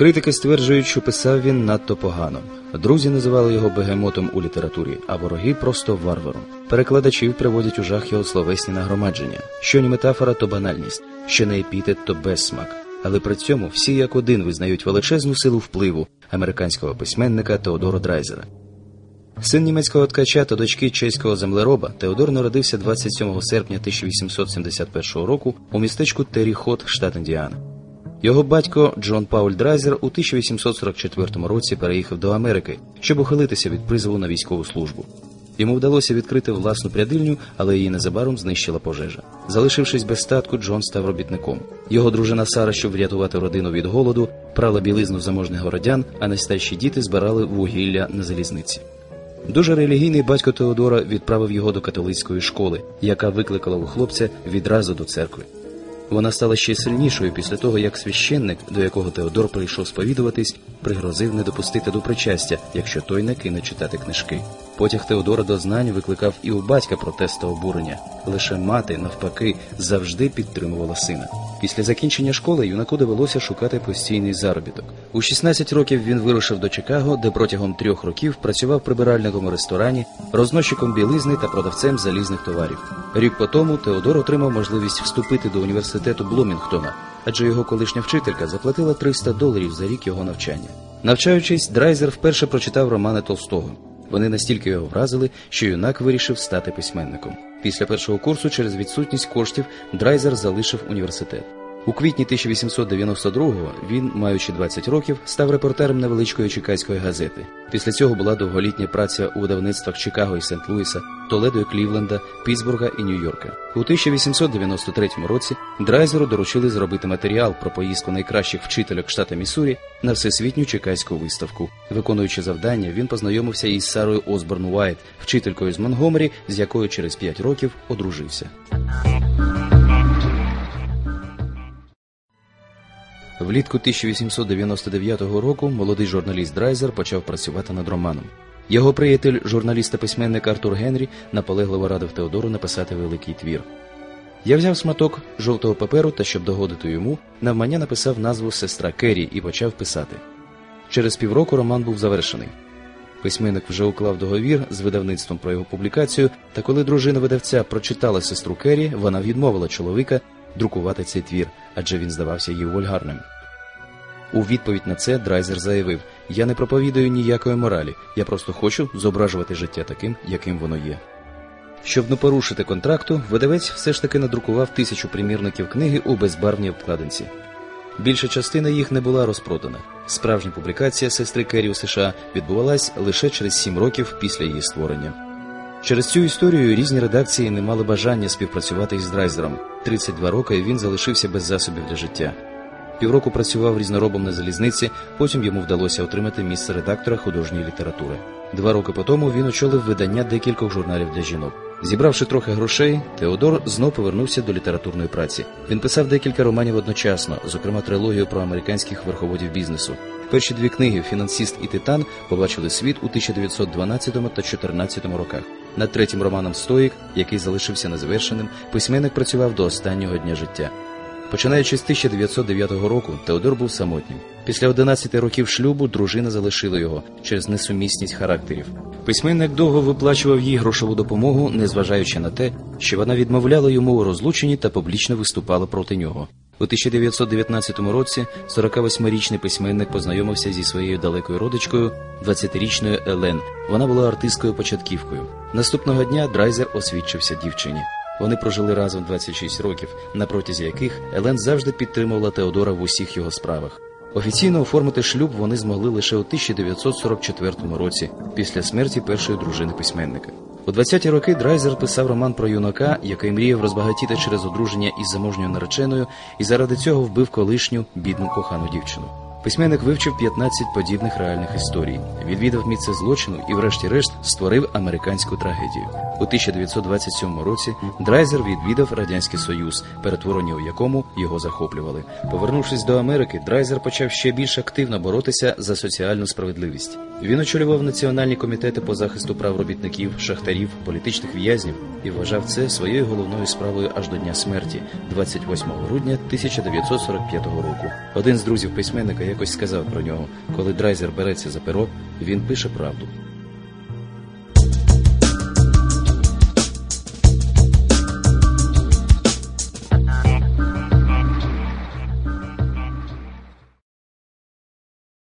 Критики стверджують, що писав він надто погано. Друзі називали його бегемотом у літературі, а вороги просто варваром. Перекладачів приводять у жах його словесні нагромадження. Що не метафора, то банальність, що не епітет, то безсмак. Але при цьому всі як один визнають величезну силу впливу американського письменника Теодора Драйзера. Син німецького ткача та дочки чеського землероба Теодор народився 27 серпня 1871 року у містечку Террі-Хот, штат Індіана. Його батько Джон Пауль Драйзер у 1844 році переїхав до Америки, щоб ухилитися від призову на військову службу. Йому вдалося відкрити власну прядильню, але її незабаром знищила пожежа. Залишившись без статку, Джон став робітником. Його дружина Сара, щоб врятувати родину від голоду, прала білизну заможних городян, а найстарші діти збирали вугілля на залізниці. Дуже релігійний батько Теодора відправив його до католицької школи, яка викликала у хлопця відразу до церкви. Вона стала ще сильнішою після того, як священник, до якого Теодор прийшов сповідуватись, пригрозив не допустити до причастя, якщо той не кине читати книжки. Потяг Теодора до знань викликав і у батька протест та обурення. Лише мати, навпаки, завжди підтримувала сина. Після закінчення школи юнаку довелося шукати постійний заробіток. У 16 років він вирушив до Чикаго, де протягом трьох років працював прибиральником у ресторані, розносчиком білизни та продавцем залізних товарів. Рік по тому Теодор отримав можливість вступити до університету Бломінгтона, адже його колишня вчителька заплатила 300 доларів за рік його навчання. Навчаючись, Драйзер вперше прочитав романи Толстого. Вони настільки його вразили, що юнак вирішив стати письменником. Після першого курсу, через відсутність коштів, Драйзер залишив університет. У квітні 1892-го він, маючи 20 років, став репортером невеличкої чекаської газети. Після цього була довголітня праця у видавництвах Чикаго і Сент-Луіса, Толедо і Клівленда, Пітсбурга і Нью-Йорка. У 1893 році Драйзеру доручили зробити матеріал про поїздку найкращих вчительок штата Міссурі на всесвітню чекаську виставку. Виконуючи завдання, він познайомився із Сарою Осборн Уайт, вчителькою з Монгомері, з якою через 5 років одружився. Влітку 1899 року молодий журналіст Драйзер почав працювати над романом. Його приятель, журналіст та письменник Артур Генрі, наполегливо радив Теодору написати великий твір. Я взяв сматок жовтого паперу та, щоб догодити йому, навмання написав назву Сестра Керрі і почав писати. Через півроку роман був завершений. Письменник вже уклав договір з видавництвом про його публікацію, та коли дружина видавця прочитала сестру Керрі, вона відмовила чоловіка друкувати цей твір, адже він здавався їй вульгарним. У відповідь на це Драйзер заявив: Я не проповідую ніякої моралі, я просто хочу зображувати життя таким, яким воно є. Щоб не порушити контракту, видавець все ж таки надрукував тисячу примірників книги у безбарвній обкладинці. Більша частина їх не була розпродана. Справжня публікація сестри Керрі у США відбувалась лише через сім років після її створення. Через цю історію різні редакції не мали бажання співпрацювати із Драйзером. 32 роки він залишився без засобів для життя. Півроку працював різноробом на залізниці, потім йому вдалося отримати місце редактора художньої літератури. Два роки по тому він очолив видання декількох журналів для жінок. Зібравши трохи грошей, Теодор знов повернувся до літературної праці. Він писав декілька романів одночасно, зокрема трилогію про американських верховодів бізнесу. Перші дві книги Фінансіст і Титан побачили світ у 1912 та 14 роках. Над третім романом Стоїк, який залишився незавершеним, письменник працював до останнього дня життя. Починаючи з 1909 року, Теодор був самотнім. Після 11 років шлюбу дружина залишила його через несумісність характерів. Письменник довго виплачував їй грошову допомогу, незважаючи на те, що вона відмовляла йому у розлученні та публічно виступала проти нього. У 1919 році 48-річний письменник познайомився зі своєю далекою родичкою, 20-річною Елен. Вона була артисткою початківкою. Наступного дня Драйзер освідчився дівчині. Вони прожили разом 26 років, на протязі яких Елен завжди підтримувала Теодора в усіх його справах. Офіційно оформити шлюб вони змогли лише у 1944 році, після смерті першої дружини письменника. У 20-ті роки Драйзер писав роман про юнака, який мріяв розбагатіти через одруження із заможньою нареченою, і заради цього вбив колишню бідну кохану дівчину. Письменник вивчив 15 подібних реальних історій, відвідав місце злочину і, врешті-решт, створив американську трагедію. У 1927 році Драйзер відвідав радянський союз, перетворення у якому його захоплювали. Повернувшись до Америки, Драйзер почав ще більш активно боротися за соціальну справедливість. Він очолював національні комітети по захисту прав робітників, шахтарів, політичних в'язнів і вважав це своєю головною справою аж до дня смерті, 28 грудня 1945 року. Один з друзів письменника якось сказав про нього, коли Драйзер береться за перо, він пише правду.